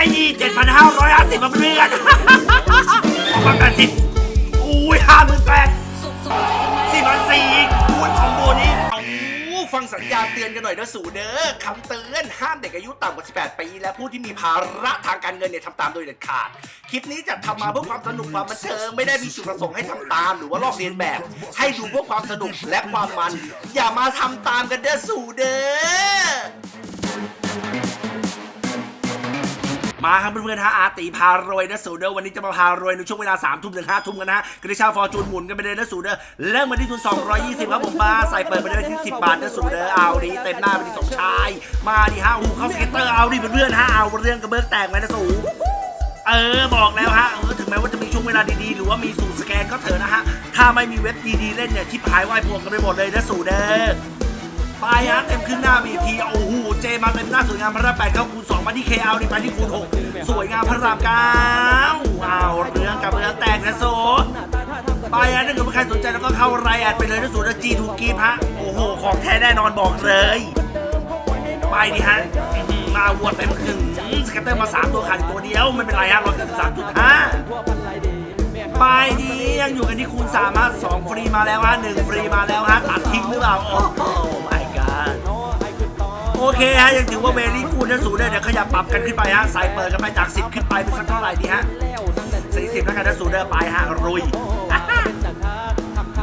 ไปอีกเจ็ดพันห้าร้อยห้าสิบเพื่อนออกมาแปดสิบอุ้ยห้าหมื่นแปดสี่พันสี่คูณคอมโบนี้เอาฟังสัญญาเตือนกันหน่อยนะสูเด้อคำเตือนห้ามเด็กอายุต่ำกว่า 18 ปี และผู้ที่มีภาระทางการเงินเนี่ยทำตามโดยเด็ดขาด คลิปนี้จัดทำมาเพื่อความสนุกความบันเทิงไม่ได้มีจุดประสงค์ให้ทำตาม หรือว่าลอกเลียนแบบ ให้ดูเพื่อความสนุกและความมัน อย่ามาทำตามกันเด้อสูเด้อ มาครับเพื่อนๆฮะอาตีพารวยนะสูเดอร์วันนี้จะมาพารวยในช่วงเวลา3ามทุ่มถึงห้าทุ่มกันนะกระชาฟอร์จูนหมุนกันไปเลยนะสูเดอร์เริ่มมาที่ทุน 220 ครับผมมาใส่เปิดไปได้ที่10 บาทนะสูเดอร์เอาดีเต็มหน้าไปที่สองชาย มาดิฮะหูเข้าสเก็ตเตอร์เอาดิเพื่อนๆฮะเอาเรื่องกระเบื้องแตกไหมนะสูเออบอกแล้วฮะเออถึงแม้ว่าจะมีช่วงเวลาดีๆ หรือว่ามีสูตรสแกนก็เถอะนะฮะถ้าไม่มีเว็บดีๆเล่นเนี่ยชิบหายไหวพวงกันไปหมดเลยนะสูเด้อ ไปฮะเต็มขึ้นหน้ามีทีโอ้โหเจมาเต็มหน้าสวยงามพระรามแปดเข้าคูณสองมาที่เคเอานี่ไปที่คูณหกสวยงามพระรามเก้าเอาเรื่องกับเรื่องแตกนะโซไปฮะถ้าเกิดว่าใครสนใจแล้วก็เข้ารายแอดไปเลยนะสูนะจีทูกีฮะโอ้โหของแท้แน่นอนบอกเลยไปดิฮะมาวัวเต็มถึงสกัตเตอร์มา3ตัวขาดตัวเดียวไม่เป็นไรฮะร้อยเก้าสิบสามจุดห้าไปดียังอยู่กันที่คูณสามฮะสองฟรีมาแล้วฮะหนึ่งฟรีมาแล้วฮะตัดทิ้งหรือเปล่าโอ้โห โอเคฮะยังถือว่าเวลี่กูนะสูเนี่ยเดี๋ยวขยับปรับกันขึ้นไปฮะใส่เปิดกันไปจาก10ขึ้นไปเป็นสักเท่าไหร่ดีฮะสี่สิบแล้วกันนะสูเดอร์ไปฮะรุย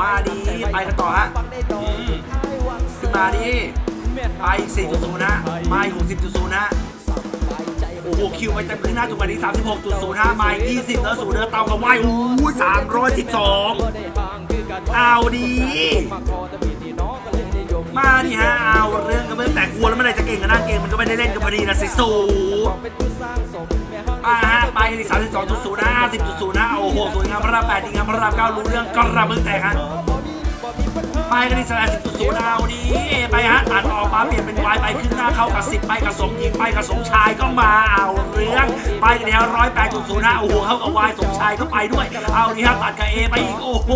มาดีไปกันต่อฮะขึ้นมาดีไปอีก4.0นย์นะมาอีก60.0นะโอ้โหคิวไปเต็มขึ้นหน้าจุดวันนี้36.0นะมาอีก20แล้วสูเดินเตากับไหวโอ้อย312เอาดี มาดิฮะเอาเรื่องกันเมื่แต่กลัวแล้วเมื่อไหร่จะเก่งกันนะเก่งมันก็ไม่ได้เล่นกันพอดีนะสิสูมาฮะไปกันอีก32.0นะ50.0นะโอ้โหสวยงามพระรามแปดีงามพระรามเก้ารู้เรื่องก็ระเบิดแตกฮะ ไปกันที่สนามสิบศูนย์เอาดีไปฮะตัดออกมาเปลี่ยนเป็นวายไปขึ้นหน้าเข้ากับสิบไปกับสมหญิงไปกับสมชายก็มาเอาเรื่องไปกันที่ร้อยแปดจุดศูนย์ห้าโอ้โหเข้ากับวายสมชายก็ไปด้วย เอาดีฮะตัดกับเอไปอีกโอ้โห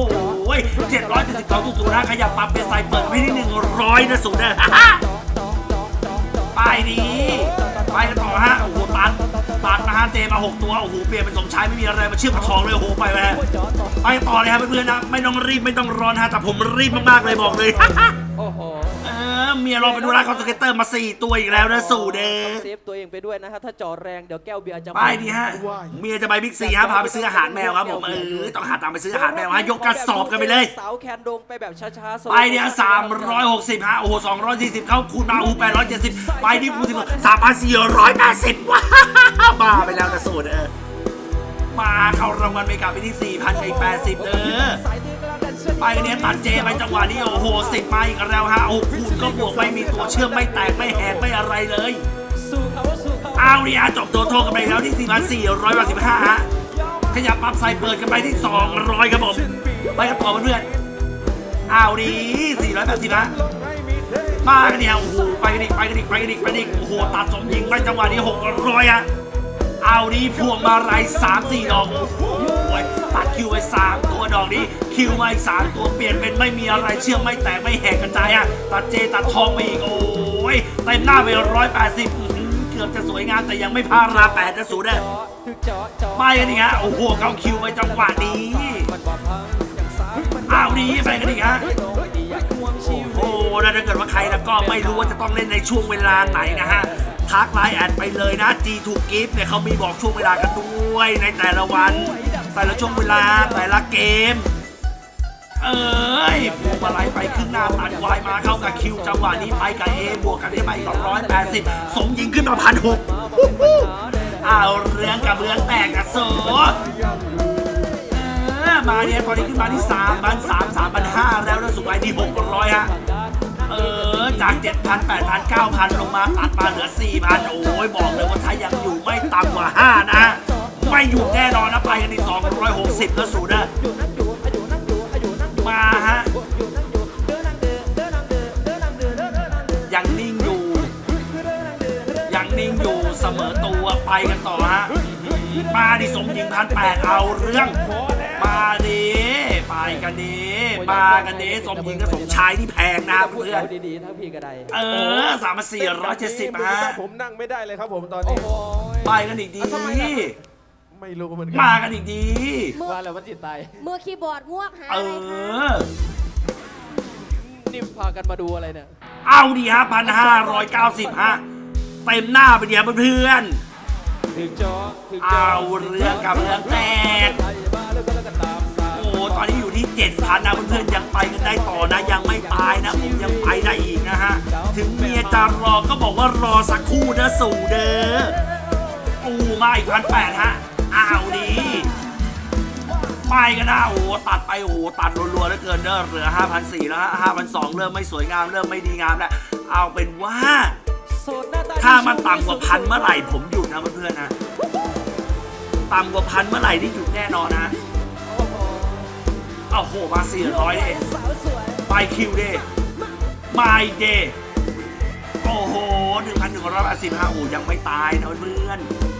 เจ็ดร้อยเจ็ดสิบสองจุดศูนย์ห้าขยับปรับเป็นใส่เปิดไปที่หนึ่งร้อยนะศูนย์นะไปดีไปกันต่อฮะโอ้โหานะฮะเจมาหกตัว โอ้โห เปลี่ยนเป็นสมชายไม่มีอะไรมาเชื่อมกับทองเลย โอ้โห ไปไปไปต่อเลยครับเพื่อนๆนะ ไม่ต้องรีบไม่ต้องร้อนฮะ แต่ผมรีบมากๆเลยบอกเลย โอ้โหเออเมียเราไปดูร้านคอนสเกตเตอร์มาสี่ตัวอีกแล้วนะสู่เด้เซฟตัวเองไปด้วยนะฮะถ้าจอแรงเดี๋ยวแก้วเบียร์จะหมไปดิฮะเมียจะไปบิ๊กซีฮะพาไปซื้ออาหารแมวครับผมเออต้องหาตังค์ไปซื้ออาหารแมวฮะยกกระสอบกันไปเลยเสาแคนดงไปแบบช้าๆไปเนี่ยสามร้อยหกสิบฮะโอ้โหสองร้อยสี่สิบเข้าคูณมาอูแปดร้อยเจ็ดสิบไปที่คูณสิบสามพันสี่ร้อยแปดสิบว้าวบ้าไปแล้วนะสูตรเออมาเข้ารางวัลไปกลับไปที่สี่พันอีกแปดสิบเออ ไปกันเนี่ยตัดเจไปจังหวะนี้โอ้โหสิบมาอีกแล้วฮะโอ้คูณก็บวกไม่มีตัวเชื่อมไม่แตกไม่แหกไม่อะไรเลยสู้เขาสู้เขาเอาเนี่ยจบตัวโทรกันไปแล้วที่ 4,485ฮะขยับปรับใส่เปิดกันไปที่ 200ครับผมไปกันต่อเพื่อนๆเอาดี480ฮะมากันเนี่ยโอ้โหไปกันอีกไปกันอีกไปกันอีกไปกันอีกโอ้โหตัดสมยิงไปจังหวะนี้600ฮะเอาดีพวงมาลัย3 4ดอกโอ้โห ตัดคิวไป3ตัวดอกนี้ คิวมาอีก3ตัวเปลี่ยนเป็นไม่มีอะไรเชื่อมไม่แตกไม่แหกกระจายอะตัดเจตัดทองไปอีกโอ้ยเต็มหน้าไป180อื้อหือเกือบจะสวยงามแต่ยังไม่พาราแปดจะสูดเลยถึกเจาะเจาะไปกันอีกฮะโอ้โหเขาคิวไปจังหวะนี้มันบอกพังอย่างสายมันอ้าวดีไปกันอีกฮะโดนดีอยากห่วงชีวิตโอ้แล้วถ้าเกิดว่าใครแล้วก็ไม่รู้ว่าจะต้องเล่นในช่วงเวลาไหนนะฮะทักไลน์แอดไปเลยนะ G2 Gift เนี่ยเขามีบอกช่วงเวลากันด้วยในแต่ละวัน แต่ละช่วงเวลาแต่ละเกม เอ้ยผูกอะไรไปขึ้นหน้าตัดวายมาเข้ากับคิวจังหวะนี้ไปกับเอบวกกันได้ไป280สมยิงขึ้นมาพันหกเอาเรื่องกับเรื่องแตกกับโซเออมาเนี่ยตอนนี้ขึ้นมาที่สามพันสามสามพันห้าแล้วนะสุดไปที่หกร้อยฮะเออจากเจ็ดพันแปดพันเก้าพันลงมาตัดมาเหลือสี่พันโอ้ยบอกเลยว่าถ้ายังอยู่ไม่ต่ำกว่าห้านะ ไม่อยู่แน่นอนนะไปกันที่สองร้อยหก สิบแล้วสูนะอยู่นั่งอยู่อยู่นั่งอยู่อยู่นั่งอยู่มาฮะอยู่นั่งอยู่เดินนั่งเดินเดินนั่งเดินเดินนั่งเดินเดินนั่งเดินยังนิ่งอยู่ ยังนิ่งอยู่เสมอตัวไปกันต่อฮะอื้อหือมาดิสมยิงพันแปดเอาเรื่อง มาดิไปกันดิมากันดิสมยิงกับสมชายที่แพงนะพูดเพื่อนเอาดีๆทั้งพี่ก็ได้เออสามพันสี่ร้อยเจ็ดสิบฮะผมนั่งไม่ได้เลยครับผมตอนโอ้นี้โหไปกันอีกดี ไม่รู้เหมือนกัมากันอีกดีมือว่าแล้วว่าจิตตายมือคีย์บอร์ดงวกหาเออะไรคะอ นี่พากันมาดูอะไรเนี่ย เอาดีฮะพันห้าร้อยเก้าสิบฮะเต็มหน้าไปเดียวเพื่อนถึงจอถึงๆเอาเรื่องกับเรื่องแตก ไทยบ้าแล้วก็แล้วก็ตามสาโอ้โหตอนนี้อยู่ที่เจ็ดพันนะเพื่อนๆยังไปกันได้ต่อนะ ยังไม่ตายนะผมยังไปได้อีกนะฮะ ถึงเมียจะรอก็บอกว่ารอสักครู่นะสู่เด้อปูมาอีกพันแปดฮะ อ้าวดีไปกันนะโอ้โหตัดไปโอ้โหตัดรัวๆเหลือเกินเด้อเหลือห้าพันสี่แล้วฮะห้าพันสองเริ่มไม่สวยงาม เริ่มไม่ดีงามแล้ว เอาเป็นว่า ถ้ามันต่ำกว่าพันเมื่อไหร่ผมหยุดนะเพื่อนๆนะ ต่ำกว่าพันเมื่อไหร่นี่หยุดแน่นอนนะเอาโหมาสี่ร้อยดิสาวสวยไปคิวเดิมาอีกดิโอ้โหหนึ่งพันหนึ่งร้อยแปดสิบห้าโอ้ยังไม่ตายนะเพื่อนๆ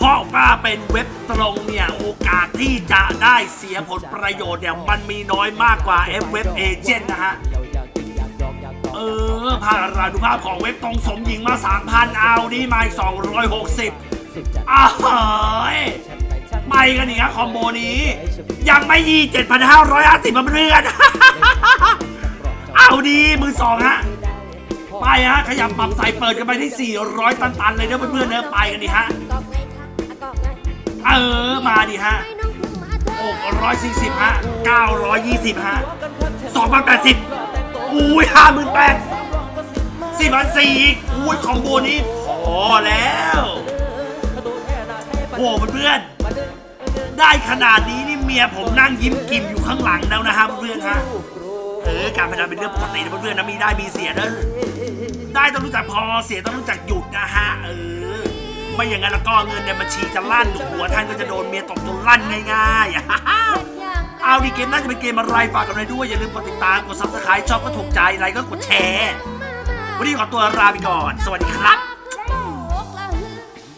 เพราะว่าเป็นเว็บตรงเนี่ย โอกาสที่จะได้เสียผลประโยชน์เนี่ย มันมีน้อยมากกว่า F Web Agent นะฮะอยากอยากกินอยากยองอยากตองเออภาพราดูภาพของเว็บตรงสมหญิงมา 3,000 เอานี่มาอีก260สุดจัดอ้าวเฮ้ยฉันไปฉันไปกันอีกครับคอมโบนี้ ยังไม่ยี7,550มาเพื่อนเอาดีมือสองฮะไปฮะ ขยับปรับใส่เปิดกันไปที่ 400 ตัน ๆ เลยเด้อเพื่อนๆเด้อไปกันดิฮะกอกไงคะอะกอกไง เออ มาดิฮะให้น้องพึ่งมาเถอะ640ฮะ920ฮะ2,080อุ้ย58,000 4,400อีกอุ้ยคอมโบนี้พอแล้วโอ้เพื่อนได้ขนาดนี้นี่เมียผมนั่งยิ้มกิมอยู่ข้างหลังแล้วนะฮะเพื่อนฮะเออการพนันเป็นเรื่องปกตินะเพื่อนนะมีได้มีเสียเด้อได้ต้องรู้จักพอเสียต้องรู้จักหยุดนะฮะเออ ไม่อย่างนั้นแล้วก็เงินในบัญชีจะลั่นหัวท่านก็จะโดนเมียตบจนลั่นง่ายๆเอาดีเกมน่าจะเป็นเกมอะไรฝากกันไว้ด้วยอย่าลืมกดติดตามกดซับสไครต์ชอบก็ถูกใจอะไรก็กดแชร์วันนี้ขอตัวลาไปก่อน สวัสดีครับ